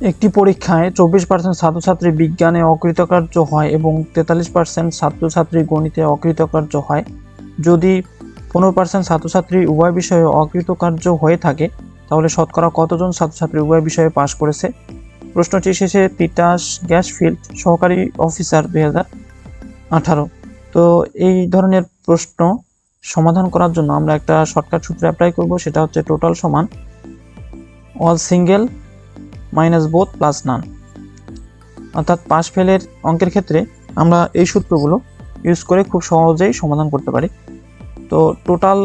একটি পরীক্ষায় চব্বিশ পার্সেন্ট ছাত্রছাত্রী বিজ্ঞানে অকৃতকার্য হয় এবং তেতাল্লিশ পার্সেন্ট ছাত্রছাত্রী গণিতে অকৃতকার্য হয়। যদি পনেরো পার্সেন্ট ছাত্রছাত্রী উভয় বিষয়ে অকৃতকার্য হয়ে থাকে, তাহলে শতকরা কতজন ছাত্রছাত্রী উভয় বিষয়ে পাশ করেছে? প্রশ্নটি শেষে তিতাস গ্যাস ফিল্ড সহকারী অফিসার দুই আঠারো। তো এই ধরনের প্রশ্ন সমাধান করার জন্য আমরা একটা শর্টকাট সূত্রে অ্যাপ্লাই করব, সেটা হচ্ছে টোটাল সমান। All single minus both plus none অর্থাৎ পাস ফেলের অঙ্কের ক্ষেত্রে আমরা এই সূত্রগুলো ইউজ করে খুব সহজেই সমাধান করতে পারি। তো টোটাল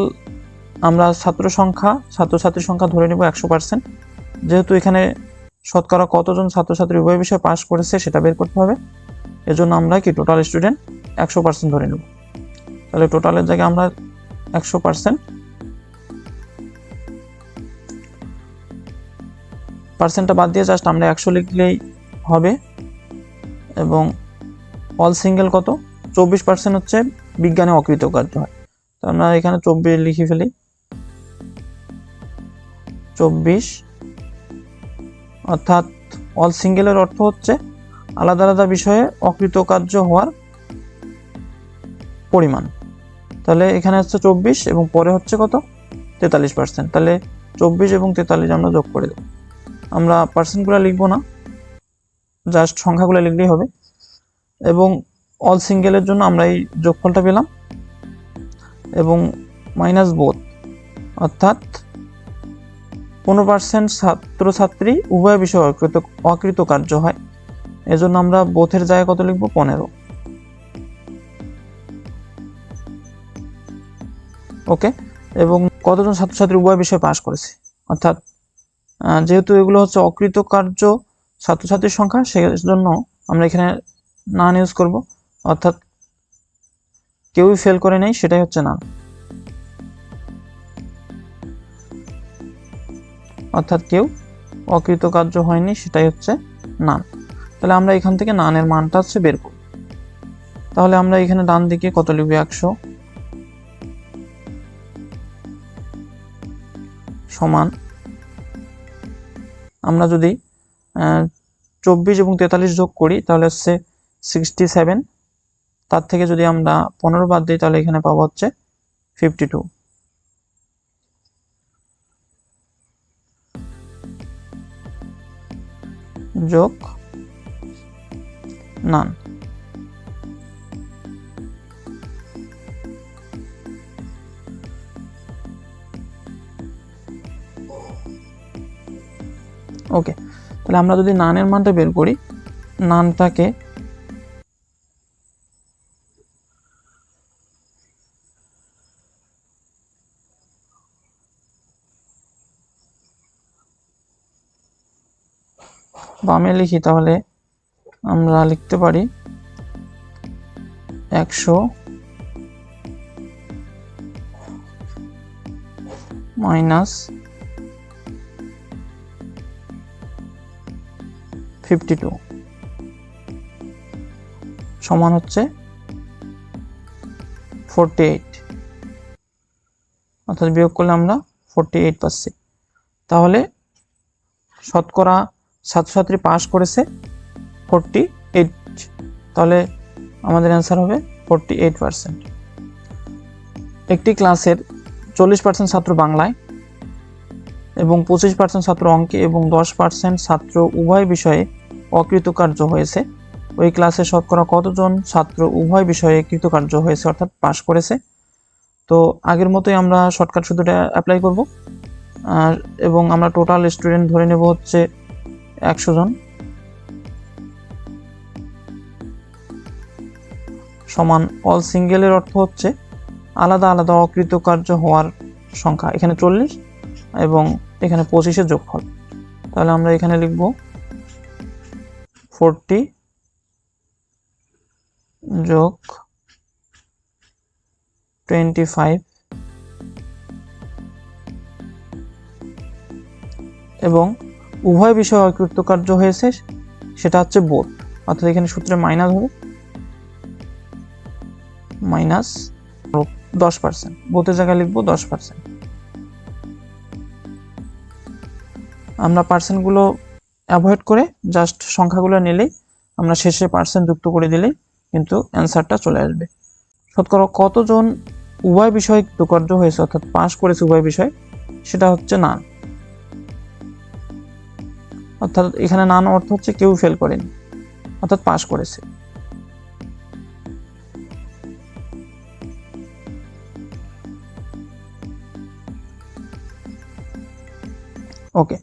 আমরা ছাত্র সংখ্যা, ছাত্রছাত্রীর সংখ্যা ধরে নেব একশো পার্সেন্ট যেহেতু এখানে শতকরা কতজন ছাত্রছাত্রী উভয় বিষয়ে পাস করেছে সেটা বের করতে হবে। এজন্য আমরা কি টোটাল স্টুডেন্ট একশো পার্সেন্ট ধরে নেব। তাহলে টোটালের জায়গায় আমরা একশো পার্সেন্ট পার্সেন্টটা বাদ দিয়ে জাস্ট আমরা একশো লিখলেই হবে। এবং অল সিঙ্গেল কত? চব্বিশ পার্সেন্ট হচ্ছে বিজ্ঞানে অকৃতকার্য হয়। তো আমরা এখানে চব্বিশ লিখে ফেলি। চব্বিশ, অর্থাৎ অল সিঙ্গেলের অর্থ হচ্ছে আলাদা আলাদা বিষয়ে অকৃতকার্য হওয়ার পরিমাণ। তাহলে এখানে হচ্ছে চব্বিশ এবং পরে হচ্ছে কত? তেতাল্লিশ পার্সেন্ট তাহলে চব্বিশ এবং তেতাল্লিশ আমরা যোগ করে দেবো। আমরা পার্সেন্টগুলো লিখব না। জাস্ট সংখ্যাগুলো লিখলেই হবে। এবং অল সিঙ্গেলের জন্য আমরা এই যোগফলটা পেলাম। এবং মাইনাস বোধ অর্থাৎ পনেরো পার্সেন্ট ছাত্রছাত্রী উভয় বিষয় অকৃত অকৃতকার্য হয়। এজন্য আমরা বোথের জায়গায় কত লিখব? পনেরো। ওকে এবং কতজন ছাত্রছাত্রী উভয় বিষয়ে পাশ করেছে? অর্থাৎ যেহেতু এগুলো হচ্ছে অকৃতকার্য ছাত্রছাত্রীর সংখ্যা, সেজন্য আমরা এখানে নান ইউজ করব। অর্থাৎ কেউই ফেল করে নেই, সেটাই হচ্ছে নান অর্থাৎ কেউ অকৃতকার্য হয়নি, সেটাই হচ্ছে নান তাহলে আমরা এখান থেকে নানের মানটা হচ্ছে বের করব তাহলে আমরা এখানে ডান দিকে কত লিখব? একশো সমান আমরা যদি চব্বিশ এবং তেতাল্লিশ যোগ করি, তাহলে হচ্ছে সিক্সটি সেভেন তার থেকে যদি আমরা পনেরো বাদ দিই, তাহলে এখানে পাবো হচ্ছে ফিফটি টু যোগ নান ওকে, তাহলে আমরা যদি নানের মানটা বের করি নানটাকে বামে লিখি, তাহলে আমরা লিখতে পারি একশো মাইনাস ফিফটি টু সমান হচ্ছে ফোরটি এইট অর্থাৎ বিয়োগ করলে আমরা ফোরটি এইট পাচ্ছি। তাহলে শতকরা ছাত্রছাত্রী পাস করেছে ফোরটি এইট তাহলে আমাদের অ্যান্সার হবে ফোরটি এইট পার্সেন্ট একটি ক্লাসের চল্লিশ পার্সেন্ট ছাত্র বাংলায় এবং পঁচিশ পার্সেন্ট ছাত্র অঙ্কে এবং দশ পার্সেন্ট ছাত্র উভয় বিষয়ে অকৃতকার্য হয়েছে। ওই ক্লাসে শতকরা কতজন ছাত্র উভয় বিষয়ে কৃতকার্য হয়েছে অর্থাৎ পাশ করেছে। তো আগের মতোই আমরা শর্টকাট শুধুটা অ্যাপ্লাই করব। আর, এবং আমরা টোটাল স্টুডেন্ট ধরে নেব হচ্ছে একশো জন। সমান অল সিঙ্গেলের অর্থ হচ্ছে আলাদা আলাদা অকৃতকার্য হওয়ার সংখ্যা। এখানে চল্লিশ এবং এখানে পঁচিশের যোগফল। তাহলে আমরা এখানে লিখব ফোরটি যোগ টোয়েন্টি ফাইভ এবং উভয় বিষয় অকৃতকার্য হয়েছে, সেটা হচ্ছে বোধ অর্থাৎ এখানে সূত্রে মাইনাস হবে মাইনাস দশ পার্সেন্ট বোধের জায়গায় লিখব দশ পার্সেন্ট আমরা পার্সেন্টগুলো অ্যাভয়েড করে জাস্ট সংখ্যাগুলো নিলেই আমরা শেষে পার্সেন্ট যুক্ত করে দিলেই কিন্তু অ্যান্সারটা চলে আসবে। শতকরা কতজন উভয় বিষয় কৃতকার্য হয়েছে, অর্থাৎ পাস করেছে উভয় বিষয়, সেটা হচ্ছে নান অর্থাৎ এখানে নান অর্থ হচ্ছে কেউ ফেল করেনি, অর্থাৎ পাস করেছে। ওকে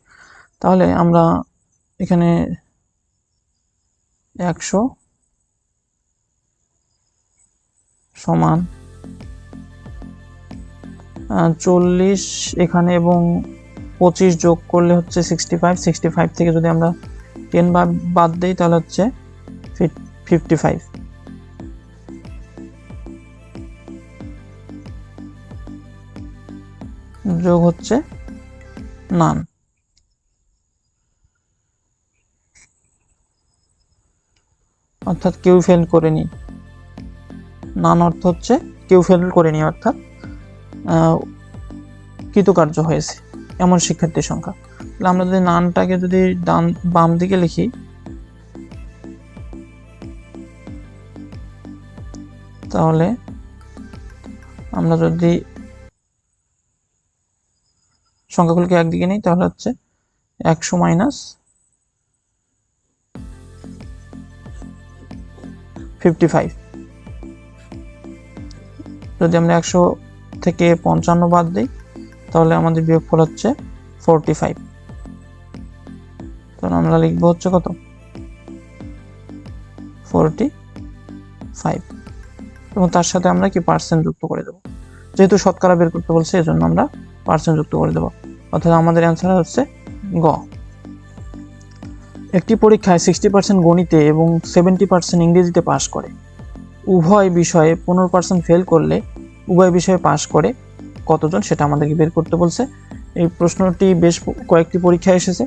তাহলে আমরা এখানে একশো সমান চল্লিশ এখানে এবং পঁচিশ যোগ করলে হচ্ছে সিক্সটি ফাইভ সিক্সটি ফাইভ থেকে যদি আমরা টেন বাদ দিই তাহলে হচ্ছে ফিফটি ফাইভ যোগ হচ্ছে নান অর্থাৎ কেউ ফেল করেনি। নান অর্থ হচ্ছে কেউ ফেল করেনি, অর্থাৎ কৃতকার্য হয়েছে এমন শিক্ষার্থীর সংখ্যা। তাহলে আমরা যদি নানটাকে যদি ডান, বাম দিকে লিখি, তাহলে আমরা যদি সংখ্যাগুলোকে একদিকে নিই, তাহলে হচ্ছে একশো মাইনাস ফিফটি ফাইভ যদি আমরা একশো থেকে পঞ্চান্ন বাদ দিই, তাহলে আমাদের বিয়োগফল হচ্ছে ফোরটি ফাইভ তাহলে আমরা লিখব হচ্ছে কত? ফোরটি ফাইভ এবং তার সাথে আমরা কি পার্সেন্ট যুক্ত করে দেবো? যেহেতু শতকরা বের করতে বলছে, এজন্য আমরা পার্সেন্ট যুক্ত করে দেবো। অর্থাৎ আমাদের অ্যান্সার হচ্ছে গ। একটি পরীক্ষায় সিক্সটি পার্সেন্ট গণিতে এবং সেভেন্টি পার্সেন্ট ইংরেজিতে পাশ করে। উভয় বিষয়ে পনেরো পার্সেন্ট ফেল করলে উভয় বিষয়ে পাশ করে কতজন সেটা আমাদেরকে বের করতে বলছে। এই প্রশ্নটি বেশ কয়েকটি পরীক্ষায় এসেছে।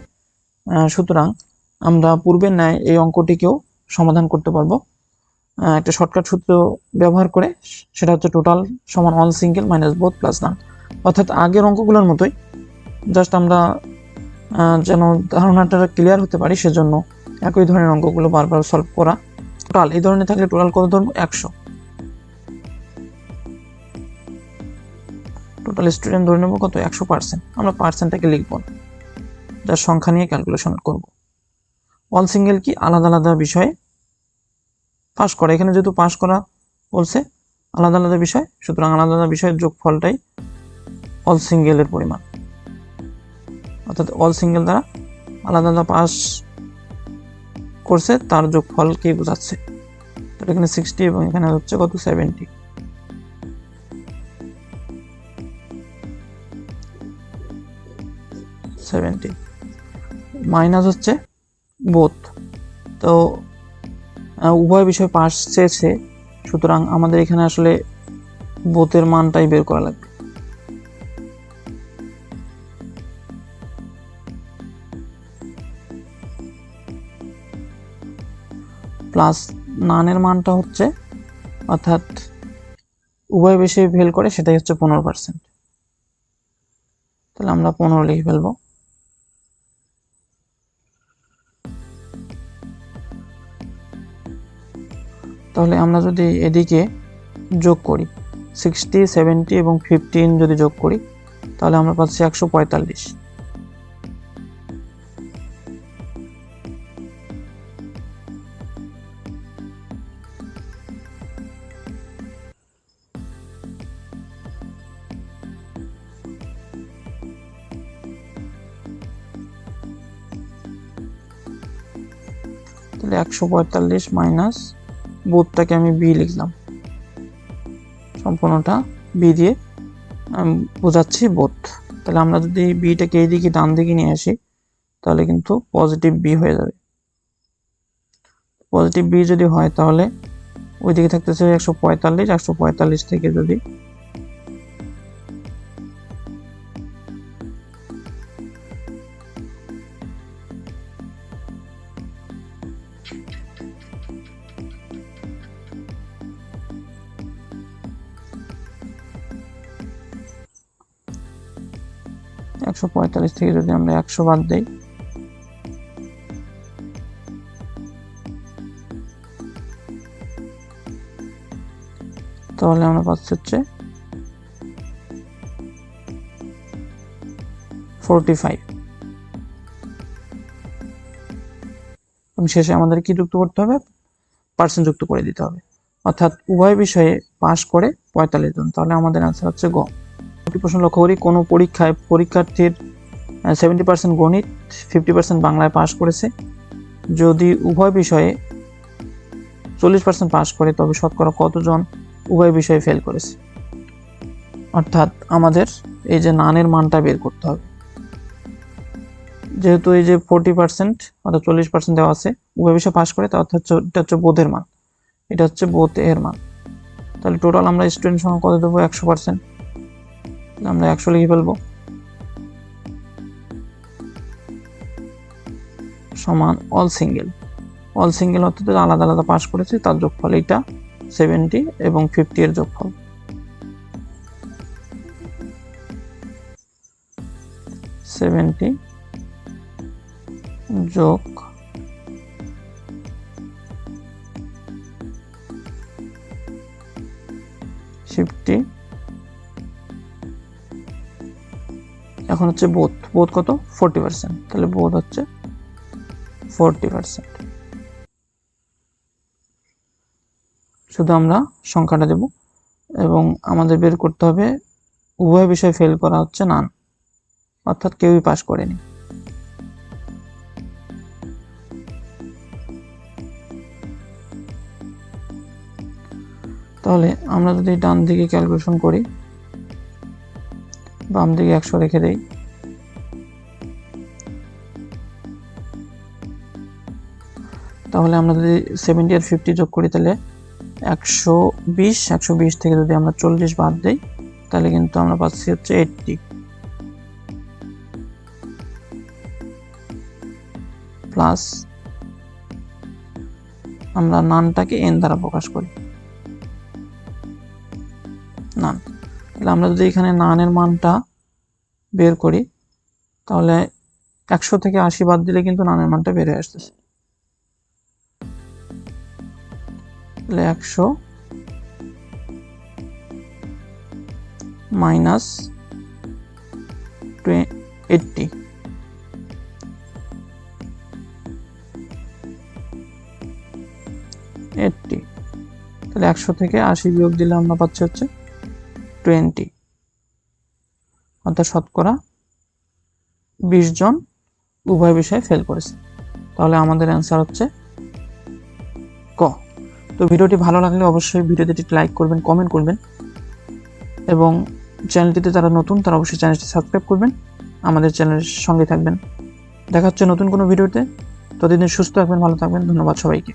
সুতরাং আমরা পূর্বের ন্যায় এই অঙ্কটিকেও সমাধান করতে পারব। একটা শর্টকাট সূত্র ব্যবহার করে সেটা হচ্ছে টোটাল সমান all single minus both plus none অর্থাৎ আগের অঙ্কগুলোর মতোই জাস্ট আমরা যেন ধারণাটা ক্লিয়ার হতে পারি, সেজন্য একই ধরনের অঙ্কগুলো বারবার সলভ করা। টোটাল এই ধরনের থাকলে টোটাল কত ধরবো? একশো। টোটাল স্টুডেন্ট ধরে নেব কত? একশো পার্সেন্ট আমরা পার্সেন্টটাকে লিখব। যার সংখ্যা নিয়ে ক্যালকুলেশন করব। অল সিঙ্গেল কি? আলাদা আলাদা বিষয়ে পাস করা। এখানে যেহেতু পাস করা বলছে, আলাদা আলাদা বিষয়, সুতরাং আলাদা আলাদা বিষয়ের যোগফলটাই অল সিঙ্গেলের পরিমাণ। অর্থাৎ অল সিঙ্গেল দ্বারা আলাদা আলাদা পাস করছে, তার যোগ যোগফলকেই বোঝাচ্ছে? তো এখানে সিক্সটি এবং এখানে হচ্ছে কত? সেভেন্টি সেভেন্টি মাইনাস হচ্ছে বোথ তো উভয় বিষয় পাস চেয়েছে, সুতরাং আমাদের এখানে আসলে বোথের মানটাই বের করা লাগবে। প্লাস নানের মানটা হচ্ছে, অর্থাৎ উভয় বিষয়ে ফেল করে সেটাই হচ্ছে পনেরো পার্সেন্ট তাহলে আমরা পনেরো লিখে ফেলব। তাহলে আমরা যদি এদিকে যোগ করি সিক্সটি সেভেন্টি এবং ফিফটিন যদি যোগ করি, তাহলে আমরা পাচ্ছি একশো পঁয়তাল্লিশ। তাহলে একশো পঁয়তাল্লিশ মাইনাস বোধটাকে আমি বি লিখলাম। সম্পূর্ণটা বি দিয়ে বোঝাচ্ছি বোধ। তাহলে আমরা যদি বিটাকে এইদিকে ডান দিকে নিয়ে আসি, তাহলে কিন্তু পজিটিভ বি হয়ে যাবে। পজিটিভ বি যদি হয় তাহলে ওইদিকে থাকতেছে একশো পঁয়তাল্লিশ একশো পঁয়তাল্লিশ থেকে যদি একশো পঁয়তাল্লিশ থেকে যদি আমরা একশো বাদ দিই। তাহলে আমরা পাচ্ছি হচ্ছে ফোরটি ফাইভ। এবং শেষে আমাদের কি যুক্ত করতে হবে? পার্সেন্ট যুক্ত করে দিতে হবে। অর্থাৎ উভয় বিষয়ে পাশ করে পঁয়তাল্লিশ জন। তাহলে আমাদের আনসার হচ্ছে গ। একটি প্রশ্ন লক্ষ্য করি। কোনো পরীক্ষায় পরীক্ষার্থীর সেভেন্টি পার্সেন্ট গণিত ফিফটি পার্সেন্ট বাংলায় পাশ করেছে। যদি উভয় বিষয়ে চল্লিশ পার্সেন্ট পাশ করে, তবে শতকরা কতজন উভয় বিষয়ে ফেল করেছে? অর্থাৎ আমাদের এই যে নানের মানটা বের করতে হবে। যেহেতু এই যে ফোরটি পার্সেন্ট অর্থাৎ চল্লিশ পার্সেন্ট দেওয়া আছে, উভয় বিষয়ে পাশ করে তা অর্থাৎ এটা হচ্ছে বোধের মান। এটা হচ্ছে বোধ এর মান। তাহলে টোটাল আমরা স্টুডেন্ট সংখ্যা কত দেবো? একশো পার্সেন্ট আমরা একশো লিখে ফেলব সমান অল সিঙ্গেল অল সিঙ্গেল অর্থাৎ আলাদা আলাদা পাস করেছে, তার যোগফল এইটা সেভেন্টি এবং ফিফটি এর যোগফল। সেভেন্টি যোগ ফিফটি এখন হচ্ছে বোধ বোধ কত? ফোরটি পার্সেন্ট তাহলে বোধ হচ্ছে ফোরটি পার্সেন্ট শুধু আমরা সংখ্যাটা দেব এবং আমাদের বের করতে হবে, উভয় বিষয় ফেল করা হচ্ছে নান অর্থাৎ কেউই পাস করেনি। তাহলে আমরা যদি ডান দিকে ক্যালকুলেশন করি বাম দিকে একশো রেখে দেই। তাহলে আমরা যদি সেভেন্টি আর ফিফটি যোগ করি, তাহলে একশো বিশ একশো বিশ থেকে যদি আমরা চল্লিশ বাদ দিই, তাহলে কিন্তু আমরা পাচ্ছি হচ্ছে এইটটি প্লাস আমরা নানটাকে এন দ্বারা প্রকাশ করি। তাহলে আমরা যদি এখানে নানের মানটা বের করি, তাহলে একশো থেকে আশি বাদ দিলে কিন্তু নানের মানটা বেড়ে আসতেছে। তাহলে একশো মাইনাস এইটটি। এইটটি। তাহলে একশো থেকে আশি বিয়োগ দিলে আমরা পাচ্ছি হচ্ছে টোয়েন্টি অর্থাৎ শতকরা বিশ জন উভয় বিষয়ে ফেল করেছে। তাহলে আমাদের অ্যান্সার হচ্ছে ক। তো ভিডিওটি ভালো লাগলে অবশ্যই ভিডিওটি লাইক করবেন কমেন্ট করবেন এবং চ্যানেলটিতে যারা নতুন তারা অবশ্যই চ্যানেলটি সাবস্ক্রাইব করবেন, আমাদের চ্যানেলের সঙ্গে থাকবেন। দেখা হচ্ছে নতুন কোনো ভিডিওতে। ততদিন সুস্থ থাকবেন, ভালো থাকবেন, ধন্যবাদ সবাইকে।